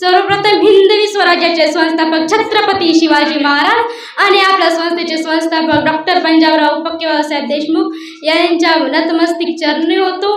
सर्वप्रथम हिंदवी स्वराज्याचे संस्थापक छत्रपती शिवाजी महाराज आणि आपल्या संस्थेचे संस्थापक डॉक्टर पंजाबराव पक्के बाबासाहेब देशमुख यांच्या नतमस्तिक चरणी होतो.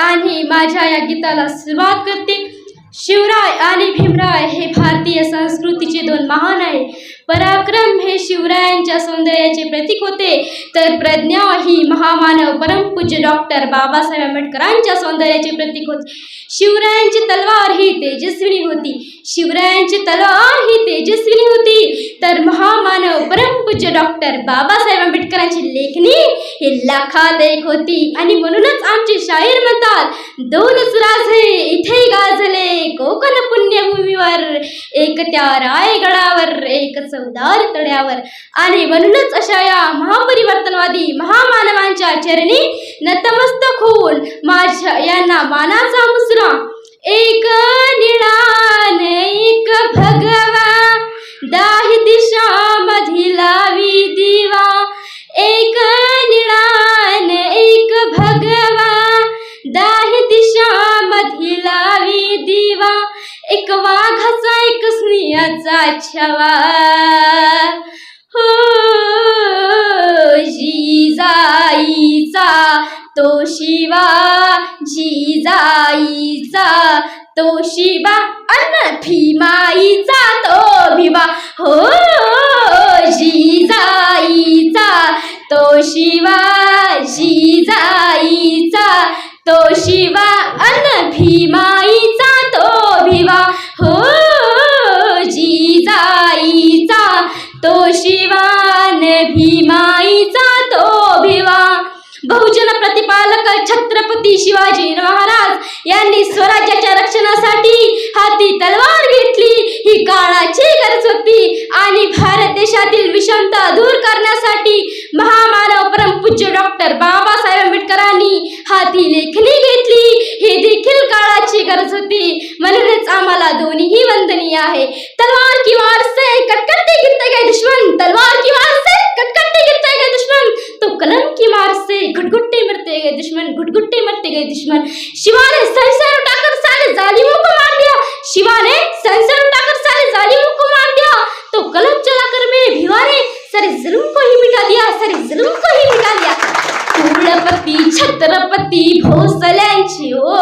आणि माझ्या या गीताला सुरुवात करते. शिवराय आणि भीमराय हे भारतीय संस्कृतीचे दोन महान आहे पराक्रम हे शिवरायांच्या सौंदर्याचे प्रतीक होते. तर प्रज्ञा ही महामानव परमपूज्य डॉक्टर बाबासाहेब आंबेडकरांच्या सौंदर्याचे प्रतीक होते. शिवरायांची तलवार ही तेजस्विनी होती. शिवरायांची तलवार ही तेजस्विनी होती. तर महामानव परमपूज्य डॉक्टर बाबासाहेब आंबेडकरांची लेखणी ही लाखात एक होती. आणि म्हणूनच आमचे शाहीर म्हणतात दोन राजे इथे गाजले कोकण पुण्यभूमीवर एक त्या रायगडावर एक चौदार तळ्यावर. आणि म्हणूनच अशा या महापरिवर्तनवादी महामानवांच्या चरणी नतमस्तक होऊन माझ्या यांना मानाचा स्त्रियाचा हो जिजाईचा तो शिवा जिजाईचा तो शिवा अन भीमाईचा तो भिवा हो जी तो शिवान प्रतिपालक छत्रपती शिवाजी महाराज. यांनी स्वराज्याच्या रक्षणासाठी हाती तलवार घेतली. ही काळाची गरज होती. आणि भारत देशातील विषमता दूर करण्यासाठी महामानव परमपूज्य डॉक्टर बाबासाहेब आंबेडकरांनी हाती लेखणी घेतली. हे देखील काळाची गरज होती. म्हणूनच आम्हाला दोन्ही वंदनीय आहे. तलवार की वार से कटकटते गिरते गए दुश्मन. तलवार की वार से कटकटते गिरते गए दुश्मन. तो कलम की मार से घुटघुट्टे मरते गए दुश्मन घुटघुट्टे मरते गए दुश्मन। शिवा ने संसार उठाकर सारे जालिमों को मार दिया। शिवा ने संसार उठाकर सारे जालिमों को मार दिया। तो कलम चलाकर मेरे भिवा ने सारे जुल्म को ही मिटा दिया सारे जुल्म को ही मिटा दिया। कुळपती छत्रपती भोसल्यांची ओ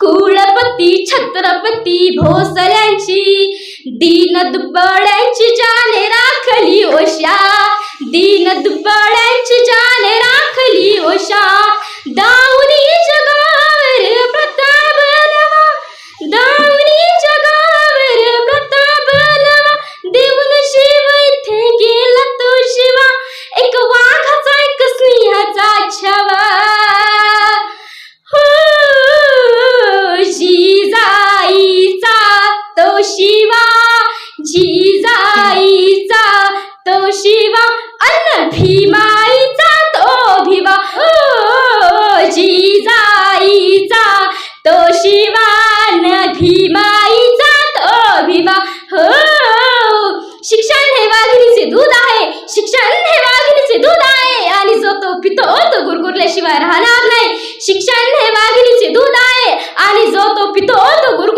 कुळपती छत्रपती भोसल्यांची दीन दुबळ्यांची जाने राखली ओशा दीन दुबळ्यांची जाने राखली ओशा दाव तो अन्न भीमाईचा तो भिवा हो जिजाईचा तो शिवान भीमाईचा तो भिवा हो. शिक्षण हे वाघिणीचे दूध आहे शिक्षण हे वाघिणीचे दूध आहे आणि जो तो पितो तो गुरगुरल्याशिवाय राहणार नाही. शिक्षण हे वाघिणीचे दूध आहे आणि जो तो पितो तो गुरगुर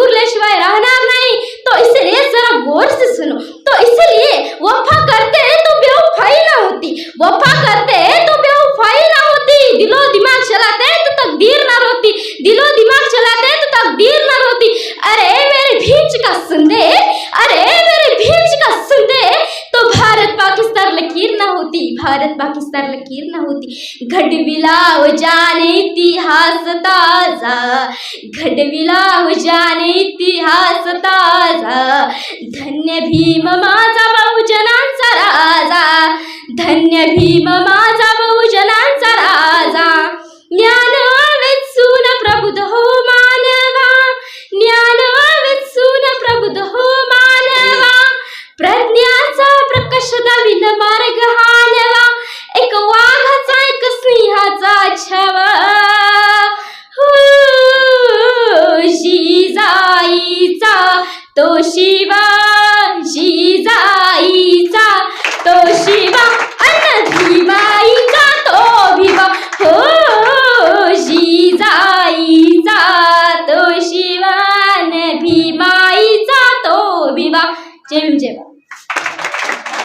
वफा करते तो बेवफाई ना होती दिलो दिमाग चलाते तो तकदीर ना रोती दिलो दिमाग चलाते तो तकदीर ना रोती। अरे मेरे भींच का सुंदे अरे मेरे भींच का सुंदे तो भारत पाकिस्तान लकीर ना होती भारत पाकिस्तान लकीर ना होती। घडविला हो जाने इतिहास ताजा घडविला हो जाने इतिहास ताजा। धन्य भीम माझा धन्य भीम माझा बहुजनांचा राजा. ज्ञान वेचून प्रबुद्ध हो मानवा. ज्ञान वेचून प्रबुद्ध हो मानवा. प्रज्ञाचा प्रकाश दाविन मार्ग हानवा. एक वाघाचा एक स्नेहाचा छवा. हो, तो शिवा जिजाईचा जय भीम जय भारत